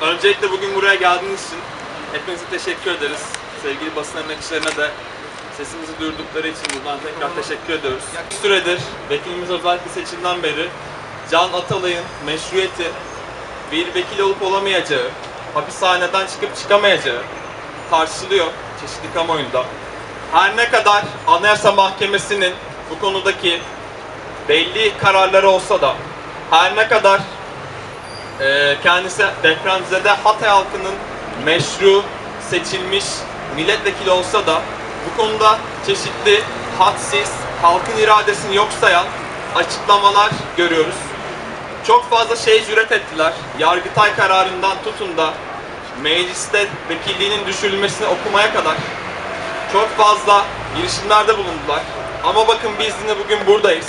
Öncelikle bugün buraya geldiğiniz için hepinize teşekkür ederiz. Sevgili basın emekçilerine de sesimizi duyurdukları için buradan tekrar teşekkür ediyoruz. Bir süredir vekilimiz özellikle seçimden beri Can Atalay'ın meşruiyeti bir vekil olup olamayacağı, hapishaneden çıkıp çıkamayacağı tartışılıyor çeşitli kamuoyunda. Her ne kadar Anayasa Mahkemesi'nin bu konudaki belli kararları olsa da her ne kadar e, kendisi depremzede Hatay halkının meşru seçilmiş milletvekili olsa da bu konuda çeşitli hadsiz, halkın iradesini yok sayan açıklamalar görüyoruz. Çok fazla şey cüret ettiler. Yargıtay kararından tutun da mecliste vekilliğinin düşürülmesini okumaya kadar çok fazla girişimlerde bulundular. Ama bakın biz yine bugün buradayız.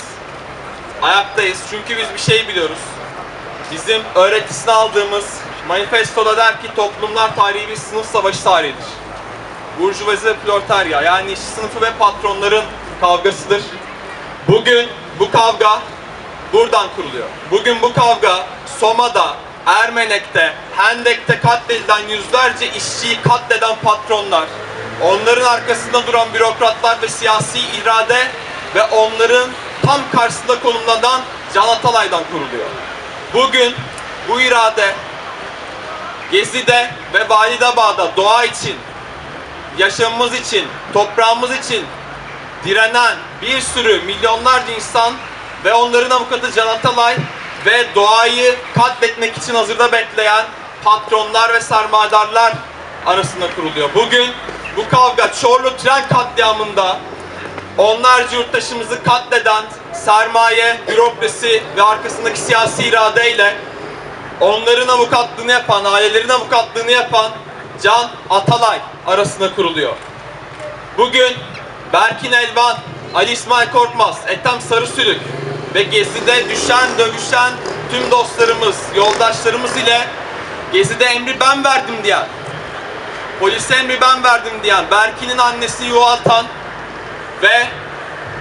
Ayaktayız çünkü biz bir şey biliyoruz. Bizim öğretisini aldığımız manifestoda der ki toplumlar tarihi bir sınıf savaşı tarihidir. Burjuvazi ve proletarya yani işçi sınıfı ve patronların kavgasıdır. Bugün bu kavga buradan kuruluyor. Bugün bu kavga Soma'da, Ermenek'te, Hendek'te katledilen yüzlerce işçiyi katleden patronlar, onların arkasında duran bürokratlar ve siyasi irade ve onların tam karşısında konumlanan Can Atalay'dan kuruluyor. Bugün bu irade Gezi'de ve Validebağ'da doğa için, yaşamımız için, toprağımız için direnen bir sürü milyonlarca insan ve onların avukatı Can Atalay ve doğayı katletmek için hazırda bekleyen patronlar ve sermayedarlar arasında kuruluyor. Bugün bu kavga Çorlu tren katliamında onlarca yurttaşımızı katleden sermaye, bürokrasi ve arkasındaki siyasi iradeyle onların avukatlığını yapan, ailelerin avukatlığını yapan Can Atalay arasında kuruluyor. Bugün Berkin Elvan, Ali İsmail Korkmaz, Ethem Sarısülük ve Gezi'de düşen, dövüşen tüm dostlarımız, yoldaşlarımız ile Gezi'de emri ben verdim diyen, polise emri ben verdim diyen, Berkin'in annesi yuvaltan ve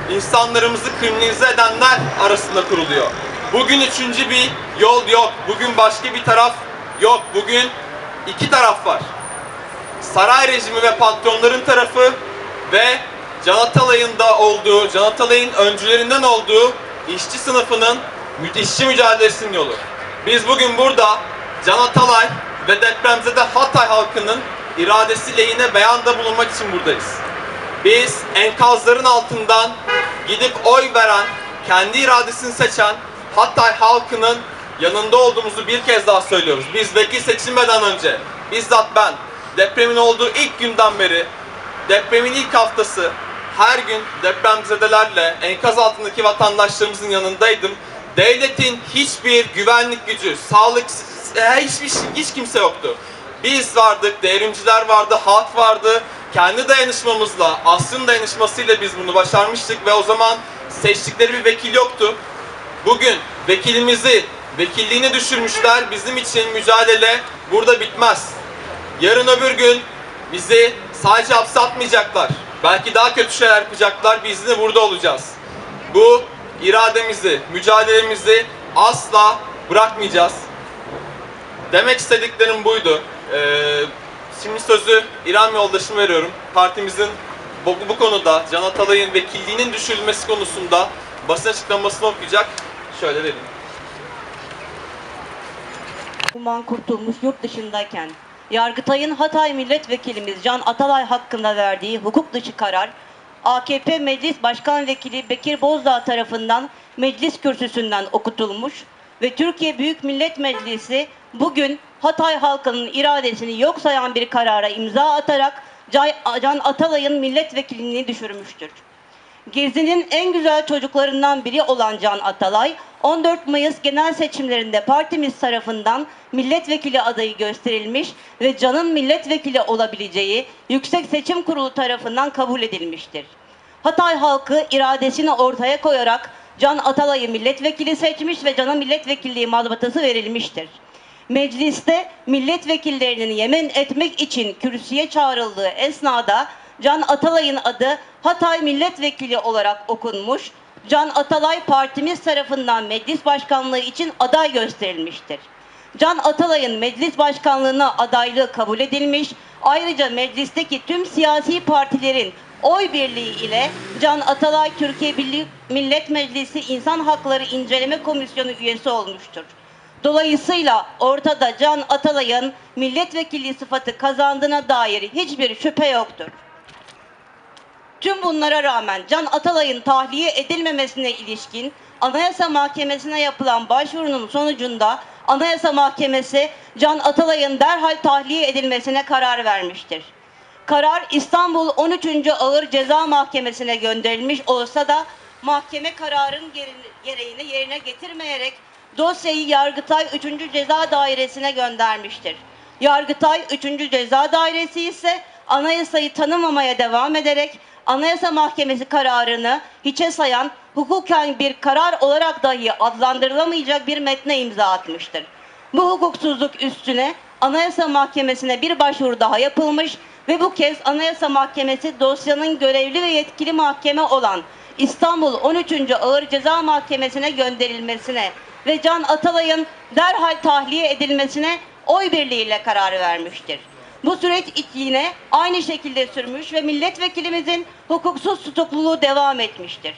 insanlarımızı kriminalize edenler arasında kuruluyor. Bugün üçüncü bir yol yok. Bugün başka bir taraf yok. Bugün iki taraf var. Saray rejimi ve patronların tarafı ve Can Atalay'ın da olduğu, Can Atalay'ın öncülerinden olduğu işçi sınıfının işçi mücadelesinin yolu. Biz bugün burada Can Atalay ve depremzede Hatay halkının iradesi lehine beyanda bulunmak için buradayız. Biz enkazların altından gidip oy veren, kendi iradesini seçen Hatay halkının yanında olduğumuzu bir kez daha söylüyoruz. Biz vekil seçilmeden önce, bizzat ben depremin olduğu ilk günden beri, depremin ilk haftası her gün depremzedelerle enkaz altındaki vatandaşlarımızın yanındaydım. Devletin hiçbir güvenlik gücü, sağlık, hiçbir hiç kimse yoktu. Biz vardık, devrimciler vardı, halk vardı. Kendi dayanışmamızla, asrın dayanışmasıyla biz bunu başarmıştık ve o zaman seçtikleri bir vekil yoktu. Bugün vekilimizi, vekilliğini düşürmüşler. Bizim için mücadele burada bitmez. Yarın öbür gün bizi sadece hapse atmayacaklar. Belki daha kötü şeyler yapacaklar. Biz de burada olacağız. Bu irademizi, mücadelemizi asla bırakmayacağız. Demek istediklerim buydu. Ee, şimdi sözü İrem yoldaşıma veriyorum. Partimizin bu, bu konuda Can Atalay'ın vekilliğinin düşürülmesi konusunda basın açıklamasını okuyacak. Şöyle vereyim. Kuman Kurtulmuş yurt dışındayken Yargıtay'ın Hatay Milletvekilimiz Can Atalay hakkında verdiği hukuk dışı karar AKP Meclis Başkan Vekili Bekir Bozdağ tarafından meclis kürsüsünden okutulmuş ve Türkiye Büyük Millet Meclisi bugün Hatay halkının iradesini yok sayan bir karara imza atarak Can- Atalay'ın milletvekilliğini düşürmüştür. Gezi'nin en güzel çocuklarından biri olan Can Atalay, 14 Mayıs genel seçimlerinde partimiz tarafından milletvekili adayı gösterilmiş ve Can'ın milletvekili olabileceği Yüksek Seçim Kurulu tarafından kabul edilmiştir. Hatay halkı iradesini ortaya koyarak Can Atalay'ı milletvekili seçmiş ve Can'a milletvekilliği mazbatası verilmiştir. Mecliste milletvekillerinin yemin etmek için kürsüye çağrıldığı esnada Can Atalay'ın adı Hatay milletvekili olarak okunmuş. Can Atalay partimiz tarafından meclis başkanlığı için aday gösterilmiştir. Can Atalay'ın meclis başkanlığına adaylığı kabul edilmiş. Ayrıca meclisteki tüm siyasi partilerin oy birliği ile Can Atalay Türkiye Birliği Millet Meclisi İnsan Hakları İnceleme Komisyonu üyesi olmuştur. Dolayısıyla ortada Can Atalay'ın milletvekili sıfatı kazandığına dair hiçbir şüphe yoktur. Tüm bunlara rağmen Can Atalay'ın tahliye edilmemesine ilişkin Anayasa Mahkemesi'ne yapılan başvurunun sonucunda Anayasa Mahkemesi Can Atalay'ın derhal tahliye edilmesine karar vermiştir. Karar İstanbul 13. Ağır Ceza Mahkemesi'ne gönderilmiş olsa da mahkeme kararın gere- gereğini yerine getirmeyerek dosyayı Yargıtay 3. Ceza Dairesi'ne göndermiştir. Yargıtay 3. Ceza Dairesi ise anayasayı tanımamaya devam ederek Anayasa Mahkemesi kararını hiçe sayan hukuken bir karar olarak dahi adlandırılamayacak bir metne imza atmıştır. Bu hukuksuzluk üstüne Anayasa Mahkemesi'ne bir başvuru daha yapılmış ve bu kez Anayasa Mahkemesi dosyanın görevli ve yetkili mahkeme olan İstanbul 13. Ağır Ceza Mahkemesi'ne gönderilmesine ve Can Atalay'ın derhal tahliye edilmesine oy birliğiyle karar vermiştir. Bu süreç yine aynı şekilde sürmüş ve milletvekilimizin hukuksuz tutukluluğu devam etmiştir.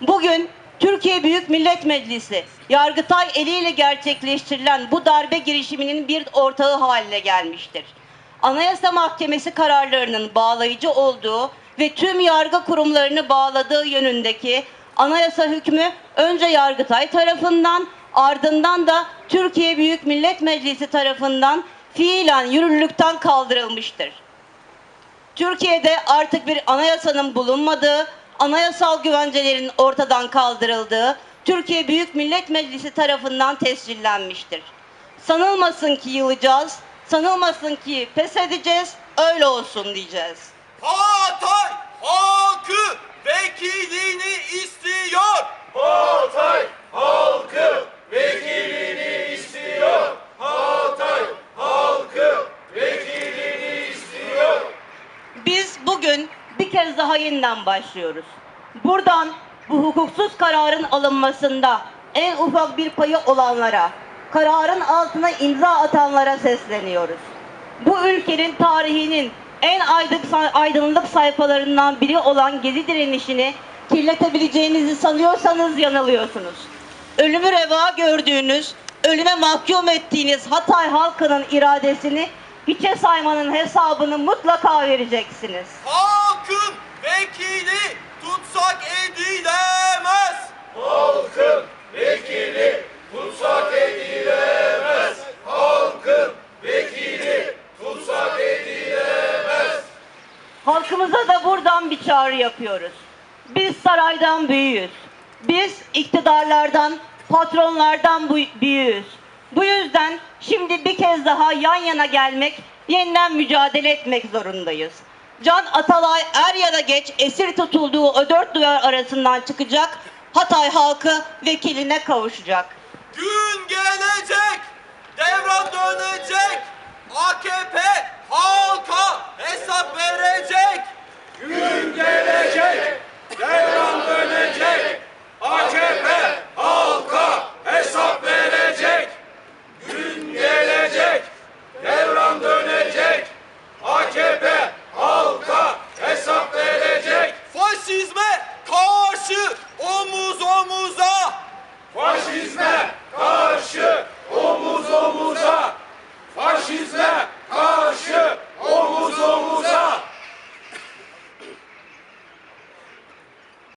Bugün Türkiye Büyük Millet Meclisi Yargıtay eliyle gerçekleştirilen bu darbe girişiminin bir ortağı haline gelmiştir. Anayasa Mahkemesi kararlarının bağlayıcı olduğu ve tüm yargı kurumlarını bağladığı yönündeki anayasa hükmü önce Yargıtay tarafından ardından da Türkiye Büyük Millet Meclisi tarafından fiilen yürürlükten kaldırılmıştır. Türkiye'de artık bir anayasanın bulunmadığı, anayasal güvencelerin ortadan kaldırıldığı Türkiye Büyük Millet Meclisi tarafından tescillenmiştir. Sanılmasın ki yılacağız, sanılmasın ki pes edeceğiz, öyle olsun diyeceğiz. Hatay halkı vekilini istiyor. Hatay halkı Biz bugün bir kez daha yeniden başlıyoruz. Buradan bu hukuksuz kararın alınmasında en ufak bir payı olanlara, kararın altına imza atanlara sesleniyoruz. Bu ülkenin tarihinin en aydınlık, aydınlık sayfalarından biri olan Gezi direnişini kirletebileceğinizi sanıyorsanız yanılıyorsunuz. Ölümü reva gördüğünüz, ölüme mahkum ettiğiniz Hatay halkının iradesini hiçe saymanın hesabını mutlaka vereceksiniz. Halkın vekili tutsak edilemez. Halkın vekili tutsak edilemez. Halkın vekili tutsak edilemez. Halkımıza da buradan bir çağrı yapıyoruz. Biz saraydan büyüğüz. Biz iktidarlardan, patronlardan büyüğüz. Bu yüzden şimdi bir kez daha yan yana gelmek, yeniden mücadele etmek zorundayız. Can Atalay er ya da geç esir tutulduğu o dört duvar arasından çıkacak, Hatay halkı vekiline kavuşacak. Gün gelecek, devran dönecek. AKP halka